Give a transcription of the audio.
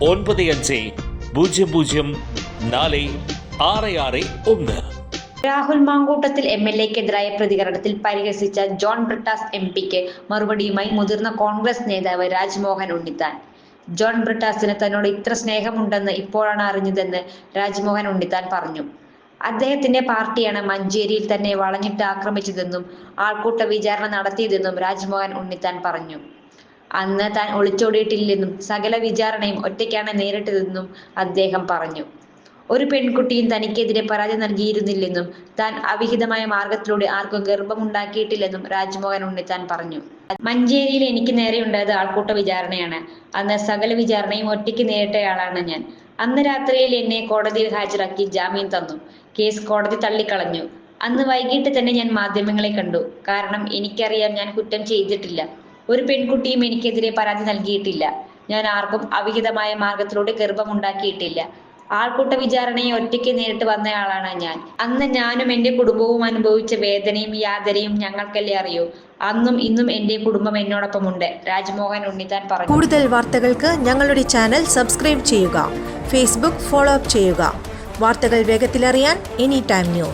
ഒൻപത് അഞ്ച് പൂജ്യം പൂജ്യം നാല് ആറ് ആറ് ഒന്ന്. രാഹുൽ മാങ്കൂട്ടത്തിൽ എം എൽ എക്കെതിരായ പ്രതികരണത്തിൽ പരിഹസിച്ച ജോൺ ബ്രിട്ടാസ് എം പിക്ക് മറുപടിയുമായി മുതിർന്ന കോൺഗ്രസ് നേതാവ് രാജ്മോഹൻ ഉണ്ണിത്താൻ. ജോൺ ബ്രിട്ടാസിന് തന്നോട് ഇത്ര സ്നേഹമുണ്ടെന്ന് ഇപ്പോഴാണ് അറിഞ്ഞതെന്ന് രാജ്മോഹൻ ഉണ്ണിത്താൻ പറഞ്ഞു. അദ്ദേഹത്തിന്റെ പാർട്ടിയാണ് മഞ്ചേരിയിൽ തന്നെ വളഞ്ഞിട്ട് ആക്രമിച്ചതെന്നും ആൾക്കൂട്ട വിചാരണ നടത്തിയതെന്നും രാജ്മോഹൻ ഉണ്ണിത്താൻ പറഞ്ഞു. അന്ന് താൻ ഒളിച്ചോടിയിട്ടില്ലെന്നും സകല വിചാരണയും ഒറ്റയ്ക്കാണ് നേരിട്ടതെന്നും അദ്ദേഹം പറഞ്ഞു. ഒരു പെൺകുട്ടിയും തനിക്കെതിരെ പരാതി നൽകിയിരുന്നില്ലെന്നും താൻ അവിഹിതമായ മാർഗത്തിലൂടെ ആർക്കും ഗർഭമുണ്ടാക്കിയിട്ടില്ലെന്നും രാജ്മോഹൻ ഉണ്ണിത്താൻ പറഞ്ഞു. മഞ്ചേരിയിൽ എനിക്ക് നേരെ നേരെയുണ്ടായത് ആൾക്കൂട്ട വിചാരണയാണ്. അന്ന് സകല വിചാരണയും ഒറ്റയ്ക്ക് നേരിട്ടയാളാണ് ഞാൻ. അന്ന് രാത്രിയിൽ എന്നെ കോടതിയിൽ ഹാജരാക്കി ജാമ്യം തന്നു. കേസ് കോടതി തള്ളിക്കളഞ്ഞു. അന്ന് വൈകിട്ട് തന്നെ ഞാൻ മാധ്യമങ്ങളെ കണ്ടു. കാരണം എനിക്കറിയാം ഞാൻ കുറ്റം ചെയ്തിട്ടില്ല. ഒരു പെൺകുട്ടിയും എനിക്കെതിരെ പരാതി നൽകിയിട്ടില്ല. ഞാൻ ആർക്കും അവിഹിതമായ മാർഗത്തിലൂടെ ഗർഭമുണ്ടാക്കിയിട്ടില്ല. ആൾക്കൂട്ട വിചാരണയെ ഒറ്റയ്ക്ക് നേരിട്ട് വന്നയാളാണ് ഞാൻ. അന്ന് ഞാനും എന്റെ കുടുംബവും അനുഭവിച്ച വേദനയും യാതനയും ഞങ്ങൾക്കല്ലേ അറിയൂ. അന്നും ഇന്നും എന്റെ കുടുംബം എന്നോടൊപ്പമുണ്ട്. രാജ്മോഹൻ ഉണ്ണിത്താൻ പറഞ്ഞു. കൂടുതൽ വാർത്തകൾക്ക് ഞങ്ങളുടെ ചാനൽ സബ്സ്ക്രൈബ് ചെയ്യുക. ഫേസ്ബുക്ക് ഫോളോ അപ്പ് ചെയ്യുക. വാർത്തകൾ വേഗത്തിലറിയാൻ എനി ടൈം ന്യൂസ്.